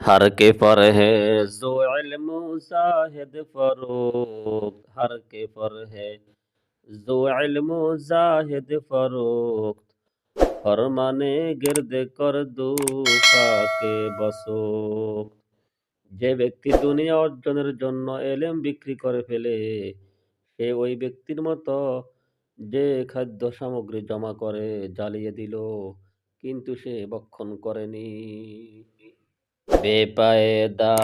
হর কে পরহে জো ইলম জাহিদ ফরোগ হর কে পরহে জো ইলম জাহিদ ফরোগ ফরমানে গিরদ কর দু ফাকে বসো যে ব্যক্তি দুনিয়া অর্জনের জন্য এলেম বিক্রি করে ফেলে, সে ওই ব্যক্তির মতো যে খাদ্য সামগ্রী জমা করে, জ্বালিয়ে দিল, কিন্তু সে ভক্ষণ করেনি। বেপায়েদা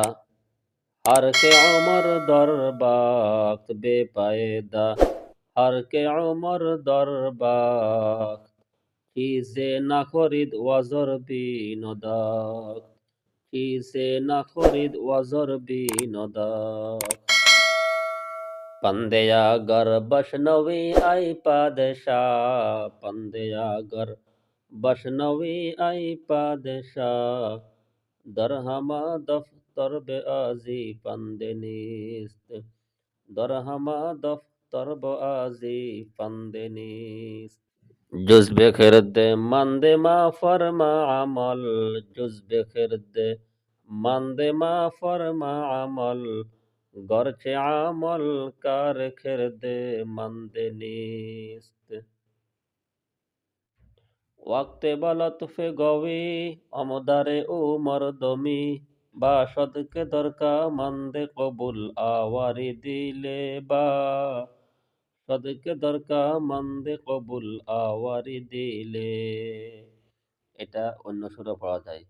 हर के उमर दर बाक्त बेपायदा हर के उमर दर बाक्त चीज़े ना खरीद वजर भी नदाक चीज़े ना खरीद वजर भी नदाक पंदया गर बशनवी आई पादशाह पंदया गर बशनवी आई पादशाह দরহামা দফতর বে আজি পান্দে নিস্ত। দরহামা দফতর ব আজি পান্দে নিস্ত। জুজবে খেরদে মান্দে মা ফরমা আমল। জুজবে খেরদে মান্দে মা ফরমা আমল। গরছে আমল কার খেরদে মান্দে নিস্ত। ওয়াক্তে বা লতফে গবি অমদারে ও মরদমি বা সদকে দরকা মন্দে কবুল আওয়ারি দিলে বা সদকে দরকা মন্দে কবুল আওয়ারি দিলে এটা অন্য সুরে পড়া যায়।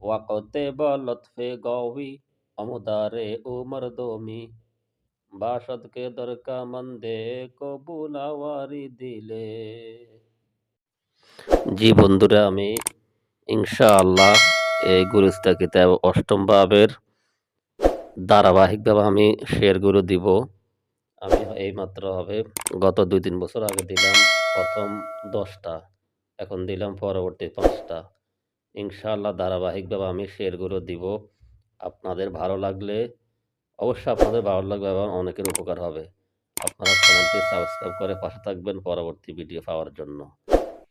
ওয়াকতে বা লতফে গবি অমদারে ও মরদমি বা সদকে দরকা মন্দে কবুল আওয়ারি দিলে জি বন্ধুরা, আমি ইনশাআল্লাহ এই গুরুস্তা কিতাব অষ্টম ধারাবাহিকভাবে আমি শেয়ারগুলো দিব। আমি এইমাত্র হবে, গত দুই তিন বছর আগে দিলাম প্রথম দশটা, এখন দিলাম পরবর্তী পাঁচটা। ইনশাআল্লাহ ধারাবাহিকভাবে আমি শেয়ারগুলো দিব। আপনাদের ভালো লাগলে অবশ্যই আপনাদের ভালো লাগবে এবং অনেকের উপকার হবে। আপনারা চ্যানেলটি সাবস্ক্রাইব করে পাশে থাকবেন পরবর্তী ভিডিও পাওয়ার জন্য।